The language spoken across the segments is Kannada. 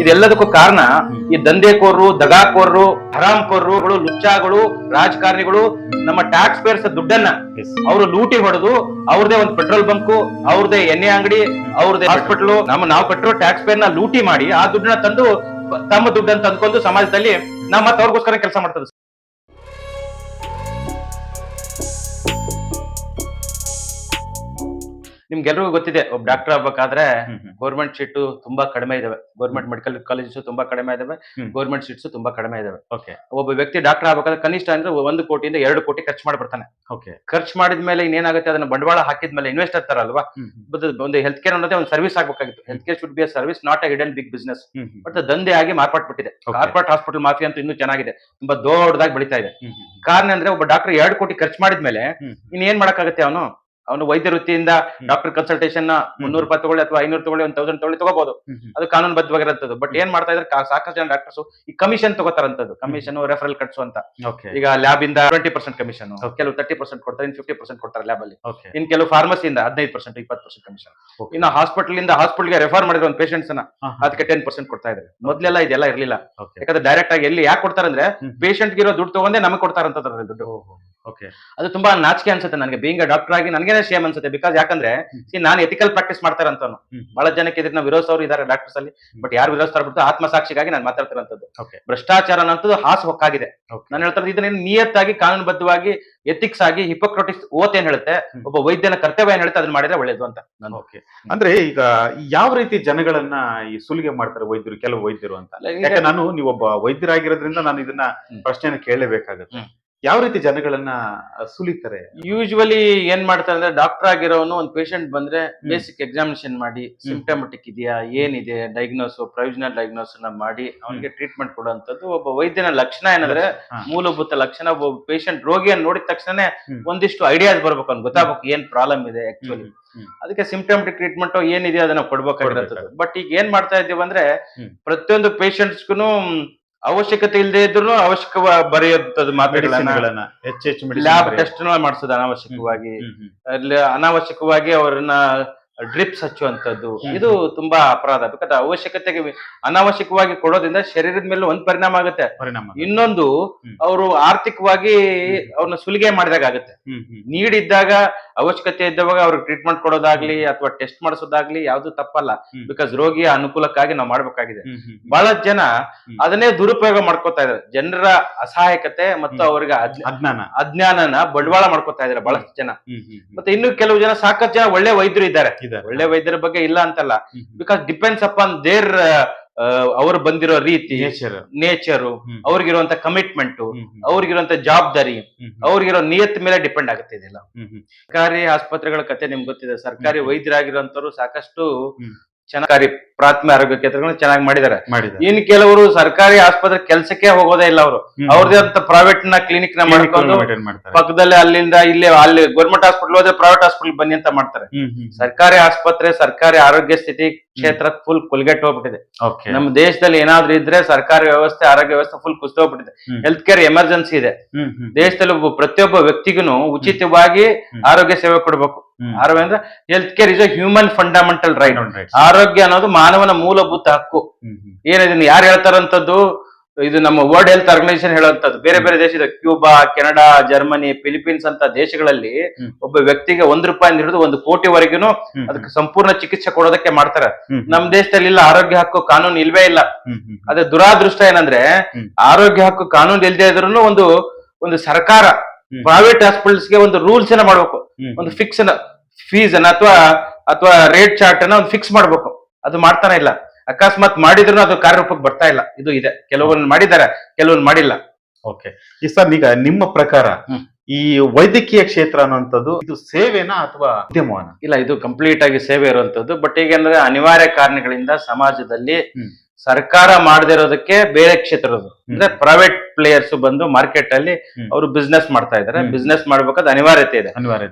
ಇದೆಲ್ಲದಕ್ಕೂ ಕಾರಣ ಈ ದಂಧೆಕೋರರು ದಗಾಕೋರರು ಹರಾಮ್ಕೋರರು ಲುಚ್ಚಾಗಳು ರಾಜಕಾರಣಿಗಳು ನಮ್ಮ ಟ್ಯಾಕ್ಸ್ ಪೇರ್ಸ್ ದುಡ್ಡನ್ನ. ಅವರು ಲೂಟಿ ಹೊಡೆದು ಅವ್ರದೇ ಒಂದು ಪೆಟ್ರೋಲ್ ಬಂಕು ಅವ್ರದೇ ಎಣ್ಣೆ ಅಂಗಡಿ ಅವ್ರದೇ ಹಾಸ್ಪಿಟಲ್ ನಮ್ಮ ನಾವು ಕಟ್ಟಿರೋ ಟ್ಯಾಕ್ಸ್ ಪೇರ್ನ ಲೂಟಿ ಮಾಡಿ ಆ ದುಡ್ಡನ್ನ ತಂದು ತಮ್ಮ ದುಡ್ಡನ್ನ ತಂದ್ಕೊಂಡು ಸಮಾಜದಲ್ಲಿ ನಮ್ಮ ಮತ್ತೆ ಅವ್ರಿಗೋಸ್ಕರ ಕೆಲಸ ಮಾಡ್ತದೆ ನಿಮ್ಗೆಲ್ರಿಗೂ ಗೊತ್ತಿದೆ ಒಬ್ಬ ಡಾಕ್ಟರ್ ಆಗ್ಬೇಕಾದ್ರೆ. ಗೌರ್ಮೆಂಟ್ ಸೀಟು ತುಂಬಾ ಕಡಿಮೆ ಇದಾವೆ. ಗೌರ್ಮೆಂಟ್ ಮೆಡಿಕಲ್ ಕಾಲೇಜಸ್ ತುಂಬಾ ಕಡಿಮೆ ಇದಾವೆ. ಗೌರ್ಮೆಂಟ್ ಸೀಟ್ಸ್ ತುಂಬಾ ಕಡಿಮೆ ಇದಾವೆ. ಓಕೆ ಒಬ್ಬ ವ್ಯಕ್ತಿ ಡಾಕ್ಟರ್ ಆಗ್ಬೇಕಾದ್ರೆ ಕನಿಷ್ಠ ಅಂದ್ರೆ ಒಂದು ಕೋಟಿಯಿಂದ ಎರಡು ಕೋಟಿ ಖರ್ಚು ಮಾಡ್ಬಿಡ್ತಾನೆ. ಓಕೆ ಖರ್ಚು ಮಾಡಿದ್ಮೇಲೆ ಇನ್ನೇನಾಗುತ್ತೆ? ಅದನ್ನ ಬಂಡವಾಳ ಹಾಕಿದ್ಮೇಲೆ ಇನ್ವೆಸ್ಟ್ ಆಗ್ತಾರ ಅಲ್ವಾ? ಒಂದು ಹೆಲ್ತ್ ಕೇರ್ ಅನ್ನೋದೇ ಒಂದು service ಆಗ್ಬೇಕಾಗಿತ್ತು. Health care should be a service not a hidden big business but ದಂಧೆ ಆಗಿ ಮಾರ್ಪಾಟ್ಬಿಟ್ಟಿದೆ. ಬಿಟ್ಟಿದೆ ಕಾರ್ಪೊರೇಟ್ ಹಾಸ್ಪಿಟಲ್ ಮಾಫಿ ಅಂತೂ ಇನ್ನೂ ಚೆನ್ನಾಗಿದೆ. ತುಂಬಾ ದೊಡ್ಡದಾಗಿ ಬೆಳೀತಾ ಇದೆ. ಕಾರಣ ಅಂದ್ರೆ ಒಬ್ಬ ಡಾಕ್ಟರ್ ಎರಡು ಕೋಟಿ ಖರ್ಚು ಮಾಡಿದ್ಮೇಲೆ ಇನ್ನೇನ್ ಮಾಡಕ್ಕಾಗತ್ತೆ ಅವನು? ಅವನು ವೈದ್ಯ ವೃತ್ತಿಯಿಂದ ಡಾಕ್ಟರ್ ಕನ್ಸಲ್ಟೇಷನ್ ಮುನ್ನೂರು ರೂಪಾಯಿ ತಗೊಳ್ಳಿ ಅಥವಾ ಐನೂರು ತಗೊಳ್ಳಿ ಒಂದ್ ತೌಸಂಡ್ ತಗೊಳ್ಳಿ ತಗೋಬಹುದು ಅದು ಕಾನೂನು ಬದ್ಧವಾಗಿರಂತದ್ದು ಬಟ್ ಏನ್ ಮಾಡ್ತಾ ಇದ್ರೆ ಸಾಕಷ್ಟು ಜನ ಡಾಕ್ಟರ್ಸ್ ಈ ಕಮಿಷನ್ ತಗೋತಾರಂತದ್ದು ಕಮಿಷನ್ ರೆಫರಲ್ ಕಟ್ಸು ಅಂತ. ಓಕೆ ಈಗ ಲ್ಯಾಬ್ ಇಂದ ಟ್ವೆಂಟಿ ಪರ್ಸೆಂಟ್ ಕಮಿಷನ್. ಕೆಲವು ತರ್ಟಿ ಪರ್ಸೆಂಟ್ ಕೊಡ್ತಾರೆ ಇನ್ ಫಿಫ್ಟಿ ಪರ್ಸೆಂಟ್ ಕೊಡ್ತಾರೆ ಲ್ಯಾಬ್ ಅಲ್ಲಿ. ಇನ್ ಕೆಲವು ಫಾರ್ಮಸಿಯಿಂದ ಹದಿನೈದು ಪರ್ಸೆಂಟ್ ಇಪ್ಪತ್ತು ಪರ್ಸೆಂಟ್ ಕಮಿಷನ್ ಇನ್ನು ಹಾಸ್ಪಿಟಲ್ ಇಂದ ಹಾಸ್ಪಿಟಲ್ಗೆ ರೆಫರ್ ಮಾಡಿದ್ರೆ ಒಂದು ಪೇಷಂಟ್ಸ್ನ ಅದಕ್ಕೆ ಟೆನ್ ಪರ್ಸೆಂಟ್ ಕೊಡ್ತಾ ಇದ್ರೆ ಮೊದ್ಲೆಲ್ಲ ಇದೆಲ್ಲ ಇರಲಿಲ್ಲ. ಯಾಕಂದ್ರೆ ಡೈರೆಕ್ಟ್ ಆಗಿ ಎಲ್ಲಿ ಯಾಕೆ ಕೊಡ್ತಾರಂದ್ರೆ ಅಂದ್ರೆ ಪೇಷಂಟ್ ಇರೋ ದುಡ್ಡು ತಗೊಂಡೇ ನಮಗೆ ಕೊಡ್ತಾರಂತ ದುಡ್ಡು. ಓಕೆ ಅದು ತುಂಬಾ ನಾಚಿಕೆ ಅನ್ಸುತ್ತೆ ನನಗೆ. ಬೀಂಗ್ ಡಾಕ್ಟರ್ ಆಗಿ ನನಗೇನೆ ಶೇಮ್ ಅನ್ಸುತ್ತೆ. ಬಿಕಾಸ್ ಯಾಕಂದ್ರೆ ನಾನು ಎಥಿಕಲ್ ಪ್ರಾಕ್ಟೀಸ್ ಮಾಡ್ತಾರೆ ಅಂತಾನು ಬಹಳ ಜನಕ್ಕೆ ಇದನ್ನ ವಿರೋಧಿಸೋರು ಇದಾರೆ ಡಾಕ್ಟರ್ಸ್ ಅಲ್ಲಿ. ಬಟ್ ಯಾರು ವಿರೋಧಿಸ್ತಾರ ಬಿಟ್ಟು ಆತ್ಮಸಾಕ್ಷಿಗಾಗಿ ನಾನು ಮಾತಾಡ್ತಿರೋಂಥದ್ದು. Okay. ಭ್ರಷ್ಟಾಚಾರ ಅನ್ನೋದು ಹಾಸು ಹೊಕ್ಕಾಗಿದೆ. ನಾನು ಹೇಳ್ತಾರೆ ಇದನ್ನ ನಿಯತ್ತಾಗಿ ಕಾನೂನುಬದ್ಧವಾಗಿ ಎಥಿಕ್ಸ್ ಆಗಿ ಹಿಪೋಕ್ರೋಟಿಸ್ ಓತ್ ಏನ್ ಹೇಳುತ್ತೆ? ಒಬ್ಬ ವೈದ್ಯನ ಕರ್ತವ್ಯ ಏನ್ ಹೇಳುತ್ತೆ? ಅದನ್ನ ಮಾಡಿದ್ರೆ ಒಳ್ಳೇದು ಅಂತ ನಾನು ಓಕೆ ಅಂದ್ರೆ ಈಗ ಯಾವ ರೀತಿ ಜನಗಳನ್ನ ಈ ಸುಲಿಗೆ ಮಾಡ್ತಾರೆ ವೈದ್ಯರು ಕೆಲವು ವೈದ್ಯರು ಅಂತ? ನಾನು ನೀವೊಬ್ಬ ವೈದ್ಯರಾಗಿರೋದ್ರಿಂದ ನಾನು ಇದನ್ನ ಪ್ರಶ್ನೆಯನ್ನು ಪ್ರಶ್ನೆನ ಕೇಳಲೇಬೇಕಾಗುತ್ತೆ. ಯಾವ ರೀತಿ ಜನಗಳನ್ನ ಸುಲಿತಾರೆ? ಯೂಶುವಲಿ ಏನ್ ಮಾಡ್ತಾರೆ ಅಂದ್ರೆ ಡಾಕ್ಟರ್ ಆಗಿರೋನು ಒಂದು ಪೇಷಂಟ್ ಬಂದ್ರೆ ಬೇಸಿಕ್ ಎಕ್ಸಾಮಿನೇಷನ್ ಮಾಡಿ ಸಿಂಪ್ಟಮೆಟಿಕ್ ಇದೆಯಾ ಏನಿದೆ ಡಯಾಗ್ನೋಸ್ ಪ್ರೊವಿಷನಲ್ ಡಯಾಗ್ನೋಸ್ನ ಮಾಡಿ ಅವನಿಗೆ ಟ್ರೀಟ್ಮೆಂಟ್ ಕೊಡುವಂತದ್ದು ಒಬ್ಬ ವೈದ್ಯನ ಲಕ್ಷಣ ಏನಂದ್ರೆ ಮೂಲಭೂತ ಲಕ್ಷಣ ಒಬ್ಬ ಪೇಷಂಟ್ ರೋಗಿಯನ್ನು ನೋಡಿದ ತಕ್ಷಣ ಒಂದಿಷ್ಟು ಐಡಿಯಾಸ್ ಬರ್ಬೇಕು ಅವ್ನು ಗೊತ್ತಾಗ್ಬೇಕು ಏನ್ ಪ್ರಾಬ್ಲಮ್ ಇದೆ ಆಕ್ಚುಲಿ. ಅದಕ್ಕೆ ಸಿಂಪ್ಟಮೆಟಿಕ್ ಟ್ರೀಟ್ಮೆಂಟ್ ಏನಿದೆ ಅದನ್ನ ಕೊಡ್ಬೇಕಾಗಿರೋದು ಕೊಡ್ಬೇಕಾಗುತ್ತೆ. ಬಟ್ ಈಗ ಏನ್ ಮಾಡ್ತಾ ಇದ್ದೀವಿ ಅಂದ್ರೆ. ಪ್ರತಿಯೊಂದು ಪೇಷಂಟ್ಸ್ಗೂ ಅವಶ್ಯಕತೆ ಇಲ್ಲದೆ ಇದ್ರು ಅವಶ್ಯಕ ಬರೆಯುವಂತದ್ದು ಮಾತ್ರೆಗಳನ್ನ ಹೆಚ್ಚು medicine ಲ್ಯಾಬ್. ಟೆಸ್ಟ್ ಮಾಡಿಸೋದು ಅನಾವಶ್ಯಕವಾಗಿ ಅನಾವಶ್ಯಕವಾಗಿ ಅವರನ್ನ ಡ್ರಿಪ್ಸ್ ಹಚ್ಚುವಂಥದ್ದು ಇದು ತುಂಬಾ ಅಪರಾಧ ಬೇಕಾದ ಅವಶ್ಯಕತೆಗೆ ಅನಾವಶ್ಯಕವಾಗಿ ಕೊಡೋದ್ರಿಂದ ಶರೀರದ ಮೇಲೆ ಒಂದ್ ಪರಿಣಾಮ ಆಗುತ್ತೆ ಇನ್ನೊಂದು. ಅವರು ಆರ್ಥಿಕವಾಗಿ ಅವ್ರನ್ನ ಸುಲಿಗೆ ಮಾಡಿದಾಗ ಆಗುತ್ತೆ ನೀಡಿದ್ದಾಗ ಹ್ಮ್. ನೀಡ್ ಇದ್ದಾಗ ಅವಶ್ಯಕತೆ ಇದ್ದವಾಗ ಅವ್ರಿಗೆ ಟ್ರೀಟ್ಮೆಂಟ್ ಕೊಡೋದಾಗ್ಲಿ ಅಥವಾ ಟೆಸ್ಟ್ ಮಾಡಿಸೋದಾಗ್ಲಿ ಯಾವ್ದು ತಪ್ಪಲ್ಲ. ಬಿಕಾಸ್ ರೋಗಿಯ ಅನುಕೂಲಕ್ಕಾಗಿ ನಾವು ಮಾಡ್ಬೇಕಾಗಿದೆ. ಬಹಳ ಜನ. ಅದನ್ನೇ ದುರುಪಯೋಗ ಮಾಡ್ಕೋತಾ ಇದಾರೆ ಜನರ ಅಸಹಾಯಕತೆ ಮತ್ತು. ಅವ್ರಿಗೆ ಅಜ್ಞಾನ ಅಜ್ಞಾನನ ಬಂಡವಾಳ ಮಾಡ್ಕೋತಾ ಇದಾರೆ ಬಹಳಷ್ಟು ಜನ. ಮತ್ತೆ ಇನ್ನು ಕೆಲವು ಜನ ಸಾಕಷ್ಟು ಜನ ಒಳ್ಳೆ ವೈದ್ಯರು ಇದ್ದಾರೆ ಒಳ್ಳೆ ವೈದ್ಯರ ಬಗ್ಗೆ ಇಲ್ಲ ಅಂತಲ್ಲ. ಬಿಕಾಸ್ ಡಿಪೆಂಡ್ಸ್ ಅಪಾನ್ ದೇರ್ ಅವ್ರು ಬಂದಿರೋ ರೀತಿ ನೇಚರ್. ಅವ್ರಿಗಿರುವಂತ ಕಮಿಟ್ಮೆಂಟ್. ಅವ್ರಿಗಿರುವಂತ ಜವಾಬ್ದಾರಿ. ಅವ್ರಿಗಿರೋ ನಿಯತ್ ಮೇಲೆ ಡಿಪೆಂಡ್ ಆಗುತ್ತೆ ಇದೆಲ್ಲ. ಸರ್ಕಾರಿ ಆಸ್ಪತ್ರೆಗಳ ಕತೆ ನಿಮ್ಗೆ ಗೊತ್ತಿದೆ ಸರ್ಕಾರಿ. ವೈದ್ಯರಾಗಿರುವಂತವ್ರು ಸಾಕಷ್ಟು. ಚೆನ್ನಾಗಿ ಪ್ರಾಥಮಿಕ ಆರೋಗ್ಯ ಕೇಂದ್ರಗಳನ್ನ ಚೆನ್ನಾಗಿ ಮಾಡಿದ್ದಾರೆ. ಇನ್ ಕೆಲವರು ಸರ್ಕಾರಿ ಆಸ್ಪತ್ರೆ ಕೆಲಸಕ್ಕೆ ಹೋಗೋದೇ ಇಲ್ಲ ಅವರು. ಅವ್ರದೇ ಅಂತ ಪ್ರೈವೇಟ್ನ ಕ್ಲಿನಿಕ್ನ ಮಾಡ್ಕೊಂಡು ಪಕ್ಕದಲ್ಲಿ ಅಲ್ಲಿಂದ ಇಲ್ಲಿ ಅಲ್ಲಿ ಗೌರ್ಮೆಂಟ್ ಹಾಸ್ಪಿಟಲ್ ಹೋದ್ರೆ ಪ್ರೈವೇಟ್ ಹಾಸ್ಪಿಟಲ್ ಬನ್ನಿ ಅಂತ ಮಾಡ್ತಾರೆ. ಸರ್ಕಾರಿ ಆಸ್ಪತ್ರೆ ಸರ್ಕಾರಿ ಆರೋಗ್ಯ ಸ್ಥಿತಿ ಕ್ಷೇತ್ರ ಫುಲ್ ಕುಲ್ಗೆಟ್ ಹೋಗ್ಬಿಟ್ಟಿದೆ. ನಮ್ಮ ದೇಶದಲ್ಲಿ ಏನಾದ್ರು ಇದ್ರೆ ಸರ್ಕಾರಿ ವ್ಯವಸ್ಥೆ ಆರೋಗ್ಯ ವ್ಯವಸ್ಥೆ ಫುಲ್ ಕುಸಿದು ಹೋಗ್ಬಿಟ್ಟಿದೆ. ಹೆಲ್ತ್ ಕೇರ್ ಎಮರ್ಜೆನ್ಸಿ ಇದೆ. ದೇಶದಲ್ಲಿ ಒಬ್ಬ ಪ್ರತಿಯೊಬ್ಬ ವ್ಯಕ್ತಿಗೂ ಉಚಿತವಾಗಿ ಆರೋಗ್ಯ ಸೇವೆ ಕೊಡಬೇಕು. ಆರೋಗ್ಯ ಅಂದ್ರೆ health care is a human fundamental right. ಆರೋಗ್ಯ ಅನ್ನೋದು ಮಾನವನ ಮೂಲಭೂತ ಹಕ್ಕು. ಏನಿದನ್ನ ಯಾರು ಹೇಳ್ತಾರಂತದ್ದು ಇದು ನಮ್ಮ ವರ್ಲ್ಡ್ ಹೆಲ್ತ್ ಆರ್ಗನೈಸೇಷನ್ ಹೇಳುವಂತದ್ದು ಬೇರೆ ಬೇರೆ ದೇಶದ ಕ್ಯೂಬಾ ಕೆನಡಾ ಜರ್ಮನಿ ಫಿಲಿಪೀನ್ಸ್ ಅಂತ ದೇಶಗಳಲ್ಲಿ ಒಬ್ಬ ವ್ಯಕ್ತಿಗೆ ಒಂದ್ ರೂಪಾಯಿ ಹಿಡಿದು ಒಂದು ಕೋಟಿ ವರೆಗೂ ಅದಕ್ಕೆ ಸಂಪೂರ್ಣ ಚಿಕಿತ್ಸೆ ಕೊಡೋದಕ್ಕೆ ಮಾಡ್ತಾರೆ. ನಮ್ಮ ನಮ್ ದೇಶದಲ್ಲಿ ಇಲ್ಲ ಆರೋಗ್ಯ ಹಕ್ಕು ಕಾನೂನು ಇಲ್ವೇ ಇಲ್ಲ. ಅದೇ ದುರಾದೃಷ್ಟ ಏನಂದ್ರೆ ಆರೋಗ್ಯ ಹಕ್ಕು ಕಾನೂನು ಇಲ್ದೇ ಇದ್ರೂ ಒಂದು ಒಂದು ಸರ್ಕಾರ. ಪ್ರೈವೇಟ್ ಹಾಸ್ಪಿಟಲ್ಸ್ಗೆ ಒಂದು ರೂಲ್ಸ್ ಏನ ಮಾಡ್ಬೇಕು. ಒಂದು ಫಿಕ್ಸ್ ಫೀಸ್ ಅನ್ನ ಅಥವಾ ಅಥವಾ ರೇಟ್ ಚಾರ್ಟ್ ಅನ್ನ ಒಂದು ಫಿಕ್ಸ್ ಮಾಡ್ಬೇಕು. ಅದು ಮಾಡ್ತಾನೆ ಇಲ್ಲ. ಅಕಸ್ಮಾತ್ ಮಾಡಿದ್ರು ಅದು ಕಾರ್ಯರೂಪಕ್ಕೆ ಬರ್ತಾ ಇಲ್ಲ. ಇದು ಇದೆ. ಕೆಲವೊಂದು ಮಾಡಿದ್ದಾರೆ ಕೆಲವೊಂದು ಮಾಡಿಲ್ಲ. ಓಕೆ ಈ ಸರ್ ಈಗ ನಿಮ್ಮ ಪ್ರಕಾರ ಈ ವೈದ್ಯಕೀಯ ಕ್ಷೇತ್ರ ಅನ್ನೋಂಥದ್ದು ಇದು ಸೇವೆನಾ ಅಥವಾ ಉದ್ಯಮವನ? ಇಲ್ಲ ಇದು ಕಂಪ್ಲೀಟ್ ಆಗಿ ಸೇವೆ ಇರುವಂತದ್ದು ಬಟ್ ಈಗ ಅಂದ್ರೆ ಅನಿವಾರ್ಯ ಕಾರಣಗಳಿಂದ ಸಮಾಜದಲ್ಲಿ ಸರ್ಕಾರ ಮಾಡದಿರೋದಕ್ಕೆ ಬೇರೆ ಕ್ಷೇತ್ರದ್ದು ಅಂದ್ರೆ ಪ್ರೈವೇಟ್ ಪ್ಲೇಯರ್ಸ್ ಬಂದು ಮಾರ್ಕೆಟ್ ಅಲ್ಲಿ. ಅವರು ಬಿಸ್ನೆಸ್ ಮಾಡ್ತಾ ಇದಾರೆ. ಹ್ಮ್. ಬಿಸ್ನೆಸ್ ಮಾಡ್ಬೇಕಾದ ಅನಿವಾರ್ಯತೆ ಇದೆ.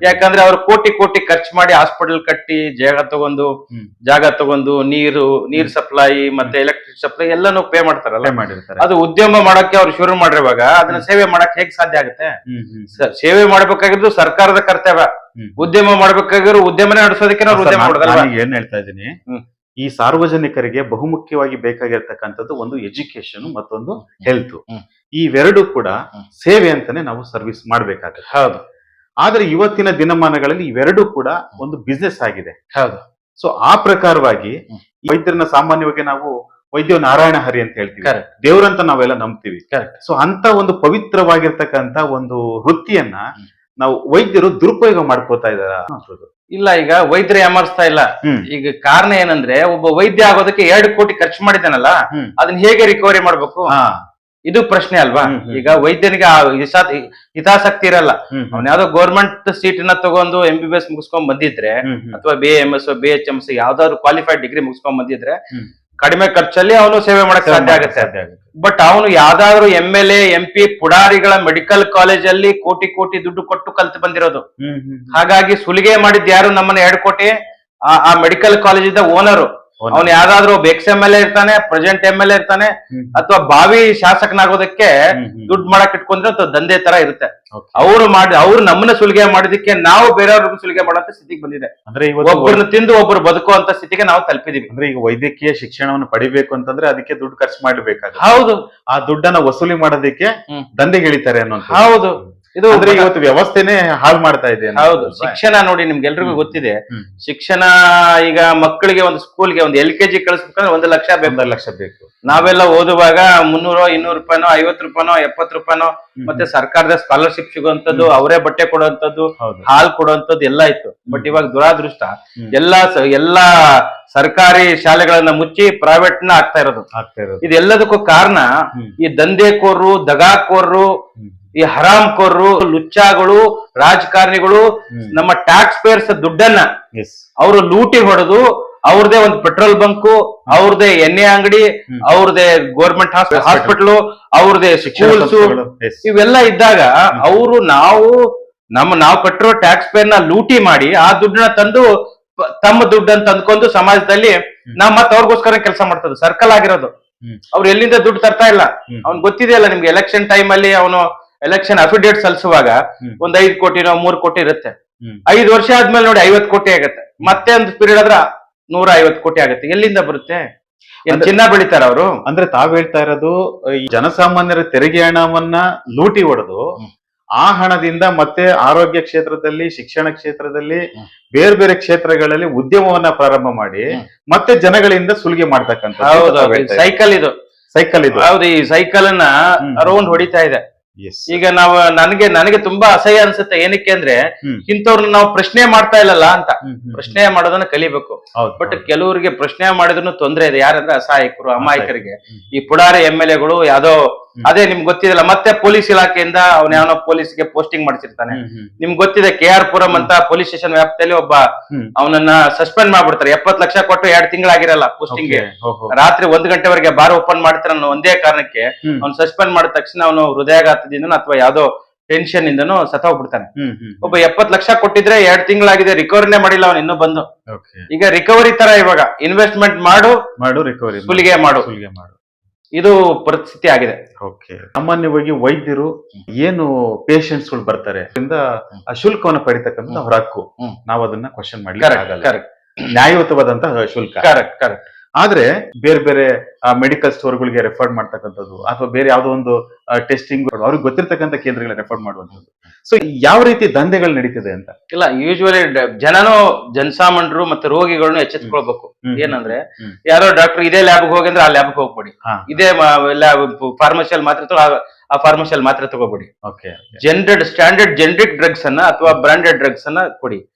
ಯಾಕಂದ್ರೆ ಅವ್ರು ಕೋಟಿ ಕೋಟಿ ಖರ್ಚು ಮಾಡಿ ಹಾಸ್ಪಿಟಲ್ ಕಟ್ಟಿ ಜಾಗ ತಗೊಂಡು. ಜಾಗ ತಗೊಂಡು ನೀರು ನೀರ್ ಸಪ್ಲೈ ಮತ್ತೆ ಎಲೆಕ್ಟ್ರಿಕ್ ಸಪ್ಲೈ ಎಲ್ಲಾನು ಪೇ ಮಾಡ್ತಾರಲ್ಲ. ಮಾಡಿರ್ತಾರೆ. ಅದು ಉದ್ಯಮ ಮಾಡಕ್ಕೆ ಅವ್ರು ಶುರು ಮಾಡಿರುವಾಗ ಅದನ್ನ ಸೇವೆ ಮಾಡಕ್ ಹೇಗ್ ಸಾಧ್ಯ ಆಗುತ್ತೆ? ಸೇವೆ ಮಾಡ್ಬೇಕಾಗಿದ್ದು ಸರ್ಕಾರದ ಕರ್ತವ್ಯ. ಉದ್ಯಮ ಮಾಡ್ಬೇಕಾಗಿರೋ ಉದ್ಯಮನೇ ನಡೆಸೋದಕ್ಕೆ ನಾವು ಉದ್ಯಮ ಏನ್ ಹೇಳ್ತಾ ಇದ್ದೀನಿ? ಈ ಸಾರ್ವಜನಿಕರಿಗೆ ಬಹುಮುಖ್ಯವಾಗಿ ಬೇಕಾಗಿರ್ತಕ್ಕಂಥದ್ದು ಒಂದು ಎಜುಕೇಶನ್ ಮತ್ತೊಂದು ಹೆಲ್ತ್. ಇವೆರಡು ಕೂಡ ಸೇವೆ ಅಂತಾನೆ ನಾವು ಸರ್ವಿಸ್ ಮಾಡ್ಬೇಕಾಗುತ್ತೆ. ಹೌದು. ಆದ್ರೆ ಇವತ್ತಿನ ದಿನಮಾನಗಳಲ್ಲಿ ಇವೆರಡು ಕೂಡ ಒಂದು ಬಿಸ್ನೆಸ್ ಆಗಿದೆ. ಹೌದು. ಸೊ ಆ ಪ್ರಕಾರವಾಗಿ. ವೈದ್ಯರನ್ನ ಸಾಮಾನ್ಯವಾಗಿ ನಾವು ವೈದ್ಯ ನಾರಾಯಣ ಹರಿ ಅಂತ ಹೇಳ್ತೀವಿ. ದೇವರಂತ ನಾವೆಲ್ಲ ನಂಬ್ತೀವಿ. ಸೊ ಅಂತ ಒಂದು ಪವಿತ್ರವಾಗಿರ್ತಕ್ಕಂತ ಒಂದು ವೃತ್ತಿಯನ್ನ ನಾವು ವೈದ್ಯರು ದುರುಪಯೋಗ ಮಾಡ್ಕೋತಾ ಇದಾರ ಇಲ್ಲ ಈಗ ವೈದ್ಯರು ಯಾಮರ್ಸ್ತಾ ಇಲ್ಲ. ಈಗ ಕಾರಣ ಏನಂದ್ರೆ ಒಬ್ಬ ವೈದ್ಯ ಆಗೋದಕ್ಕೆ ಎರಡು ಕೋಟಿ ಖರ್ಚು ಮಾಡಿದ್ದಾನಲ್ಲ ಹ್ಮ್. ಅದನ್ನ ಹೇಗೆ ರಿಕವರಿ ಮಾಡ್ಬೇಕು? ಹಾ. ಇದು ಪ್ರಶ್ನೆ ಅಲ್ವಾ. ಈಗ ವೈದ್ಯನಿಗೆ ಆ ಹಿತಾಸಕ್ತಿ ಇರಲ್ಲ. ಅವ್ನ ಯಾವ್ದೋ ಗೌರ್ಮೆಂಟ್ ಸೀಟ್ನ ತಗೊಂಡು ಎಂ ಬಿ ಬಿ ಎಸ್ ಮುಗಿಸ್ಕೊಂಡ್ ಬಂದಿದ್ರೆ ಅಥವಾ B M S B H M C ಯಾವ್ದಾದ್ರು ಕ್ವಾಲಿಫೈಡ್ ಡಿಗ್ರಿ ಮುಗಿಸ್ಕೊಂಡ್ ಬಂದಿದ್ರೆ ಕಡಿಮೆ ಖರ್ಚಲ್ಲಿ ಅವನು ಸೇವೆ ಮಾಡಕ್ ಸಾಧ್ಯ ಆಗುತ್ತೆ. ಬಟ್ ಅವನು ಯಾವ್ದಾದ್ರು ಎಂ ಎಲ್ ಎ ಪಿ ಪುಡಾರಿಗಳ ಮೆಡಿಕಲ್ ಕಾಲೇಜ್ ಅಲ್ಲಿ ಕೋಟಿ ಕೋಟಿ ದುಡ್ಡು ಕೊಟ್ಟು ಕಲ್ತು ಬಂದಿರೋದು. ಹಾಗಾಗಿ ಸುಲಿಗೆ ಮಾಡಿದ್ ಯಾರು ನಮ್ಮನ್ನ ಎರಡು ಕೋಟಿ? ಆ- ಮೆಡಿಕಲ್ ಕಾಲೇಜ್ ಇದ್ದ ಓನರು. ಅವನು ಯಾವ್ದಾದ್ರು ಒಬ್ಬ ಎಕ್ಸ್ ಎಂ ಎಲ್ ಎ ಇರ್ತಾನೆ ಪ್ರೆಸೆಂಟ್ ಎಂ ಎಲ್ ಎ ಇರ್ತಾನೆ ಅಥವಾ ಬಾವಿ ಶಾಸಕನಾಗೋದಕ್ಕೆ. ದುಡ್ಡು ಮಾಡಕ್ ಇಟ್ಕೊಂಡ್ರೆ ಅಥವಾ ದಂಧೆ ತರ ಇರುತ್ತೆ. ಅವ್ರು ಮಾಡಿ ಅವ್ರು ನಮ್ಮನ್ನ ಸುಲಿಗೆ ಮಾಡಿದಕ್ಕೆ ನಾವು ಬೇರೆಯವ್ರಿಗೂ ಸುಲಿಗೆ ಮಾಡೋಂತ ಸ್ಥಿತಿಗೆ ಬಂದಿದೆ. ಅಂದ್ರೆ ಒಬ್ಬರನ್ನ ತಿಂದು ಒಬ್ರು ಬದುಕುವಂತ ಸ್ಥಿತಿಗೆ ನಾವು ತಲುಪಿದೀವಿ. ಅಂದ್ರೆ ಈಗ ವೈದ್ಯಕೀಯ ಶಿಕ್ಷಣವನ್ನು ಪಡಿಬೇಕು ಅಂತಂದ್ರೆ ಅದಕ್ಕೆ ದುಡ್ಡು ಖರ್ಚು ಮಾಡಬೇಕಾಗ ಹೌದು. ಆ ದುಡ್ಡನ್ನ ವಸೂಲಿ ಮಾಡೋದಕ್ಕೆ ದಂಧೆಗೆ ದಂಧೆಗಿಳಿತಾರೆ ಅನ್ನೋ ಹೌದು. ಇದು ಅಂದ್ರೆ ಇವತ್ತು ವ್ಯವಸ್ಥೆನೇ ಹಾಳು ಮಾಡ್ತಾ ಇದೆ ಹೌದು ಶಿಕ್ಷಣ ನೋಡಿ ನಿಮ್ಗೆಲ್ರಿಗೂ. ಗೊತ್ತಿದೆ. ಶಿಕ್ಷಣ ಈಗ ಮಕ್ಕಳಿಗೆ ಒಂದು ಸ್ಕೂಲ್ಗೆ ಒಂದು ಎಲ್ ಕೆ ಜಿ ಕಳಿಸ್ಬೇಕಂದ್ರೆ ಒಂದು ಲಕ್ಷ ಬೇಕು ಲಕ್ಷ ಬೇಕು ನಾವೆಲ್ಲ ಓದುವಾಗ ಮುನ್ನೂರು ಇನ್ನೂರು ರೂಪಾಯಿನೋ ಐವತ್ತು ರೂಪಾಯಿನೋ ಎಪ್ಪತ್ತು ರೂಪಾಯಿನೋ ಮತ್ತೆ ಸರ್ಕಾರದ ಸ್ಕಾಲರ್ಶಿಪ್ ಸಿಗುವಂತದ್ದು ಅವರೇ ಬಟ್ಟೆ ಕೊಡುವಂತದ್ದು ಹಾಲು ಕೊಡುವಂತದ್ದು ಎಲ್ಲ ಇತ್ತು ಬಟ್. ಇವಾಗ ದುರಾದೃಷ್ಟ. ಎಲ್ಲಾ ಎಲ್ಲಾ ಸರ್ಕಾರಿ ಶಾಲೆಗಳನ್ನ ಮುಚ್ಚಿ ಪ್ರೈವೇಟ್ನ ಆಗ್ತಾ ಇರೋದು ಇದೆಲ್ಲದಕ್ಕೂ ಕಾರಣ. ಈ ದಂಧೆಕೋರರು ದಗಾಕೋರರು. ಈ ಹರಾಮ್ಕೋರ್ರು ಲುಚ್ಚಾಗಳು ರಾಜಕಾರಣಿಗಳು ನಮ್ಮ ಟ್ಯಾಕ್ಸ್ ಪೇಯರ್ಸ್ ದುಡ್ಡನ್ನ. ಅವರು ಲೂಟಿ ಹೊಡೆದು ಅವ್ರದೇ ಒಂದು ಪೆಟ್ರೋಲ್ ಬಂಕು ಅವ್ರದೇ ಎಣ್ಣೆ ಅಂಗಡಿ. ಅವ್ರದೇ ಗೋರ್ಮೆಂಟ್. ಹಾಸ್ಪಿಟಲ್ ಅವ್ರದೇ ಸ್ಕೂಲ್ಸ್ ಇವೆಲ್ಲ ಇದ್ದಾಗ ಅವರು ನಾವು ನಮ್ಮ ನಾವು ಕಟ್ಟಿರೋ ಟ್ಯಾಕ್ಸ್ ಪೇರ್ನ ನ ಲೂಟಿ ಮಾಡಿ ಆ ದುಡ್ಡನ್ನ ತಂದು ತಮ್ಮ ದುಡ್ಡನ್ನು ತಂದ್ಕೊಂಡು ಸಮಾಜದಲ್ಲಿ ನಾವ್ ಮತ್ತೆ ಅವ್ರಿಗೋಸ್ಕರ ಕೆಲಸ ಮಾಡ್ತದೆ ಸರ್ಕಲ್ ಆಗಿರೋದು. ಅವ್ರು ಎಲ್ಲಿಂದ ದುಡ್ಡು ತರ್ತಾ ಇಲ್ಲ. ಅವ್ನ್ ಗೊತ್ತಿದೆಯಲ್ಲ ನಿಮ್ಗೆ ಎಲೆಕ್ಷನ್ ಟೈಮ್ ಅಲ್ಲಿ ಅವನು ಎಲೆಕ್ಷನ್ ಅಫಿಡೇಟ್ ಸಲ್ಲಿಸುವಾಗ. ಒಂದ್ ಐದ್ ಕೋಟಿನೋ ಮೂರ್ ಕೋಟಿ ಇರುತ್ತೆ ಐದ್ ವರ್ಷ ಆದ್ಮೇಲೆ ನೋಡಿ ಐವತ್ ಕೋಟಿ ಆಗತ್ತೆ ಮತ್ತೆ ಒಂದು ಪೀರಿಯಡ್ ಆದ್ರ ನೂರ ಐವತ್ ಕೋಟಿ ಆಗತ್ತೆ ಎಲ್ಲಿಂದ ಬರುತ್ತೆ ಚಿನ್ನ ಬೆಳಿತಾರ ಅವರು ಅಂದ್ರೆ ತಾವ್ ಹೇಳ್ತಾ ಇರೋದು ಈ ಜನಸಾಮಾನ್ಯರ ತೆರಿಗೆ ಹಣವನ್ನ ಲೂಟಿ ಹೊಡೆದು. ಆ ಹಣದಿಂದ ಮತ್ತೆ ಆರೋಗ್ಯ ಕ್ಷೇತ್ರದಲ್ಲಿ ಶಿಕ್ಷಣ ಕ್ಷೇತ್ರದಲ್ಲಿ. ಬೇರೆ ಬೇರೆ ಕ್ಷೇತ್ರಗಳಲ್ಲಿ ಉದ್ಯಮವನ್ನ ಪ್ರಾರಂಭ ಮಾಡಿ. ಮತ್ತೆ ಜನಗಳಿಂದ ಸುಲಿಗೆ ಮಾಡ್ತಕ್ಕಂಥ ಸೈಕಲ್ ಇದು ಸೈಕಲ್ ಇದು ಹೌದು ಈ ಸೈಕಲ್ ಅನ್ನ ಹ್ಮ್. ರೌಂಡ್ ಹೊಡಿತಾ ಇದೆ. ಈಗ ನಾವು ನನಗೆ ನನಗೆ ತುಂಬಾ ಅಸಹ್ಯ ಅನ್ಸುತ್ತೆ. ಏನಕ್ಕೆ ಅಂದ್ರೆ. ಇಂಥವ್ರನ್ನ ನಾವು ಪ್ರಶ್ನೆ ಮಾಡ್ತಾ ಇಲ್ಲಲ್ಲ ಅಂತ. ಪ್ರಶ್ನೆ ಮಾಡೋದನ್ನ ಕಲಿಬೇಕು. ಬಟ್. ಕೆಲವರಿಗೆ ಪ್ರಶ್ನೆ ಮಾಡಿದ್ರು ತೊಂದ್ರೆ ಇದೆ. ಯಾರಂದ್ರೆ ಅಸಹಾಯಕರು ಅಮಾಯಕರಿಗೆ. ಈ ಪುಡಾರಿ ಎಂ ಎಲ್ ಎಗಳು ಯಾವ್ದೋ. ಅದೇ ನಿಮ್ಗೆ ಗೊತ್ತಿದೆಲ್ಲ ಮತ್ತೆ ಪೊಲೀಸ್ ಇಲಾಖೆಯಿಂದ ಅವನ ಯಾವನೋ ಪೊಲೀಸ್ಗೆ ಪೋಸ್ಟಿಂಗ್ ಮಾಡಿಸಿರ್ತಾನೆ. ನಿಮ್ಗೆ ಗೊತ್ತಿದೆ ಕೆ ಆರ್ ಪುರಂ ಅಂತ ಪೊಲೀಸ್ ಸ್ಟೇಷನ್ ವ್ಯಾಪ್ತಿಯಲ್ಲಿ ಒಬ್ಬ ಅವನನ್ನ ಸಸ್ಪೆಂಡ್ ಮಾಡ್ಬಿಡ್ತಾರೆ. ಎಪ್ಪತ್ ಲಕ್ಷ ಕೊಟ್ಟು ಎರಡ್ ತಿಂಗಳಾಗಿರಲ್ಲ ಪೋಸ್ಟಿಂಗ್ಗೆ. ರಾತ್ರಿ ಒಂದ್ ಗಂಟೆವರೆಗೆ ಬಾರ್ ಓಪನ್ ಮಾಡ್ತಾರೆ ಅನ್ನೋ ಒಂದೇ ಕಾರಣಕ್ಕೆ. ಅವ್ನು ಸಸ್ಪೆಂಡ್ ಮಾಡಿದ ತಕ್ಷಣ ಅವನು ಹೃದಯಾಘಾತದಿಂದ ಅಥವಾ ಯಾವ್ದೋ ಟೆನ್ಷನ್ ಇಂದನು ಸತ್ತೋಗ್ಬಿಡ್ತಾನೆ ಒಬ್ಬ ಎಪ್ಪತ್ ಲಕ್ಷ ಕೊಟ್ಟಿದ್ರೆ ಎರಡ್ ತಿಂಗಳಾಗಿದೆ ರಿಕವರಿನೇ ಮಾಡಿಲ್ಲ ಅವನು ಇನ್ನೂ ಬಂದು. ಈಗ ರಿಕವರಿ ತರ ಇವಾಗ ಇನ್ವೆಸ್ಟ್ಮೆಂಟ್ ಮಾಡು ಮಾಡು ರಿಕವರಿ ಸುಲಿಗೆ ಮಾಡು. ಸುಲಿಗೆ ಮಾಡು. ಇದು ಪರಿಸ್ಥಿತಿ ಆಗಿದೆ. ಓಕೆ. ಸಾಮಾನ್ಯವಾಗಿ ವೈದ್ಯರು ಏನು ಪೇಷಂಟ್ಸ್ಗಳು ಬರ್ತಾರೆ ಅದರಿಂದ ಆ ಶುಲ್ಕವನ್ನು ಪಡಿತಕ್ಕಂಥ ಅವ್ರ ಹಕ್ಕು ನಾವು ಅದನ್ನ ಕ್ವಶನ್ ಮಾಡ್ಲಿಕ್ಕೆ ಆಗಲ್ಲ. ಕರೆಕ್ಟ್ ನ್ಯಾಯಯುತವಾದಂತಹ ಶುಲ್ಕ ಕರೆಕ್ಟ್ ಕರೆಕ್ಟ್ ಆದ್ರೆ ಬೇರೆ ಬೇರೆ ಮೆಡಿಕಲ್ ಸ್ಟೋರ್ಗಳಿಗೆ ರೆಫರ್ ಮಾಡ್ತಕ್ಕಂಥದ್ದು ಅಥವಾ ಬೇರೆ ಯಾವುದೋ ಒಂದು ಟೆಸ್ಟಿಂಗ್ ಅವ್ರಿಗೆ ಗೊತ್ತಿರ್ತಕ್ಕಂಥ ಕೇಂದ್ರಗಳ ರೆಫರ್ ಮಾಡುವಂಥದ್ದು. ಸೊ ಯಾವ ರೀತಿ ದಂಧೆಗಳು ನಡೀತಿದೆ ಅಂತ? ಇಲ್ಲ ಯೂಶುವಲಿ ಜನನು ಜನಸಾಮಾನ್ಯರು ಮತ್ತೆ ರೋಗಿಗಳನ್ನ ಎಚ್ಚೆತ್ಕೊಳ್ಬೇಕು. ಏನಂದ್ರೆ ಯಾರೋ ಡಾಕ್ಟರ್ ಇದೇ ಲ್ಯಾಬ್ಗೆ ಹೋಗಂದ್ರೆ ಆ ಲ್ಯಾಬ್ಗೆ ಹೋಗ್ಬೇಡಿ. ಇದೇ ಫಾರ್ಮಸಿಯಲ್ಲಿ ಮಾತ್ರ ಆ- ಫಾರ್ಮಸಿಯಲ್ಲಿ ಮಾತ್ರ ತಗೋಬೇಡಿ. ಓಕೆ ಜನರಡ್ ಸ್ಟ್ಯಾಂಡರ್ಡ್ ಜೆನರಿಕ್ ಡ್ರಗ್ಸ್ ಅನ್ನ ಅಥವಾ ಬ್ರಾಂಡೆಡ್ ಡ್ರಗ್ಸ್ ಅನ್ನ ಕೊಡಿ.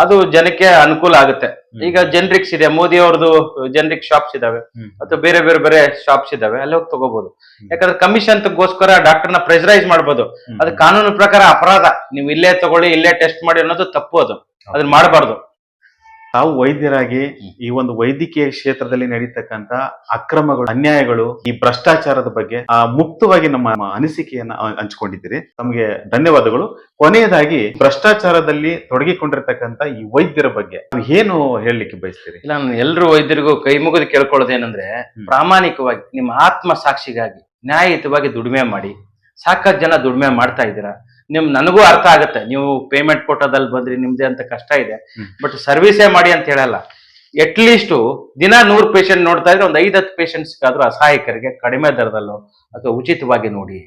ಅದು ಜನಕ್ಕೆ ಅನುಕೂಲ ಆಗುತ್ತೆ. ಈಗ ಜೆನರಿಕ್ಸ್ ಇದೆ ಮೋದಿ ಅವ್ರದ್ದು ಜೆನರಿಕ್ ಶಾಪ್ಸ್ ಇದಾವೆ. ಅಥವಾ ಬೇರೆ ಬೇರೆ ಬೇರೆ ಶಾಪ್ಸ್ ಇದಾವೆ. ಅಲ್ಲಿ ಹೋಗಿ ತಗೋಬಹುದು ಯಾಕಂದ್ರೆ ಕಮಿಷನ್ ಗೋಸ್ಕರ ಡಾಕ್ಟರ್ನ ಪ್ರೆಷರೈಸ್ ಮಾಡ್ಬೋದು. ಅದು ಕಾನೂನು ಪ್ರಕಾರ ಅಪರಾಧ. ನೀವು ಇಲ್ಲೇ ತಗೊಳ್ಳಿ ಇಲ್ಲೇ ಟೆಸ್ಟ್ ಮಾಡಿ ಅನ್ನೋದು ತಪ್ಪು ಅದು. ಅದನ್ನ ಮಾಡಬಾರ್ದು. ತಾವು ವೈದ್ಯರಾಗಿ ಈ ಒಂದು ವೈದ್ಯಕೀಯ ಕ್ಷೇತ್ರದಲ್ಲಿ ನಡೀತಕ್ಕಂತ ಅಕ್ರಮಗಳು ಅನ್ಯಾಯಗಳು ಈ ಭ್ರಷ್ಟಾಚಾರದ ಬಗ್ಗೆ ಆ, ಮುಕ್ತವಾಗಿ ನಮ್ಮ ಅನಿಸಿಕೆಯನ್ನ ಹಂಚಿಕೊಂಡಿದ್ದೀರಿ. ತಮಗೆ ಧನ್ಯವಾದಗಳು. ಕೊನೆಯದಾಗಿ ಭ್ರಷ್ಟಾಚಾರದಲ್ಲಿ ತೊಡಗಿಕೊಂಡಿರ್ತಕ್ಕಂತ ಈ ವೈದ್ಯರ ಬಗ್ಗೆ ಏನು ಹೇಳಲಿಕ್ಕೆ ಬಯಸ್ತೀರಿ? ಇಲ್ಲ ನಾನು ಎಲ್ರು ವೈದ್ಯರಿಗೂ ಕೈ ಮುಗಿದು ಕೇಳ್ಕೊಳ್ಳೋದೇನಂದ್ರೆ. ಪ್ರಾಮಾಣಿಕವಾಗಿ ನಿಮ್ಮ ಆತ್ಮ ಸಾಕ್ಷಿಗಾಗಿ ನ್ಯಾಯಯುತವಾಗಿ ದುಡಿಮೆ ಮಾಡಿ ಸಾಕಷ್ಟು ಜನ ದುಡಿಮೆ ಮಾಡ್ತಾ ಇದ್ದೀರಾ? ನಿಮ್ ನನಗೂ ಅರ್ಥ ಆಗುತ್ತೆ. ನೀವು ಪೇಮೆಂಟ್ ಕೊಟ್ಟೋದಲ್ಲಿ ಬಂದ್ರಿ ನಿಮ್ದೇ ಅಂತ ಕಷ್ಟ ಇದೆ. ಬಟ್ ಸರ್ವಿಸೇ ಮಾಡಿ ಅಂತ ಹೇಳಲ್ಲ. ಎಟ್ ಲೀಸ್ಟ್ ದಿನ ನೂರು ಪೇಷಂಟ್ ನೋಡ್ತಾ ಇದ್ರೆ ಒಂದು ಐದು ಹತ್ತು ಪೇಷಂಟ್ಸ್ಗಾದ್ರೂ ಅಸಹಾಯಕರಿಗೆ ಕಡಿಮೆ ದರದಲ್ಲೋ ಅಥವಾ ಉಚಿತವಾಗಿ ನೋಡಿ.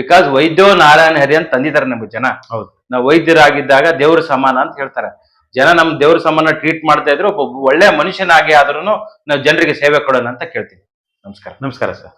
ಬಿಕಾಸ್ ವೈದ್ಯೋ ನಾರಾಯಣ ಹರಿ ಅಂತ ತಂದಿದ್ದಾರೆ ನಮ್ಗೆ ಜನ. ಹೌದು. ನಾವು ವೈದ್ಯರಾಗಿದ್ದಾಗ ದೇವ್ರ ಸಮಾನ ಅಂತ ಹೇಳ್ತಾರೆ. ಜನ ನಮ್ ದೇವ್ರ ಸಮಾನ ಟ್ರೀಟ್ ಮಾಡ್ತಾ ಇದ್ರು ಒಬ್ಬ ಒಳ್ಳೆ ಮನುಷ್ಯನಾಗಿ ಆದ್ರೂ ನಾವು ಜನರಿಗೆ ಸೇವೆ ಕೊಡೋಣ ಅಂತ ಕೇಳ್ತೀವಿ. ನಮಸ್ಕಾರ. ನಮಸ್ಕಾರ ಸರ್.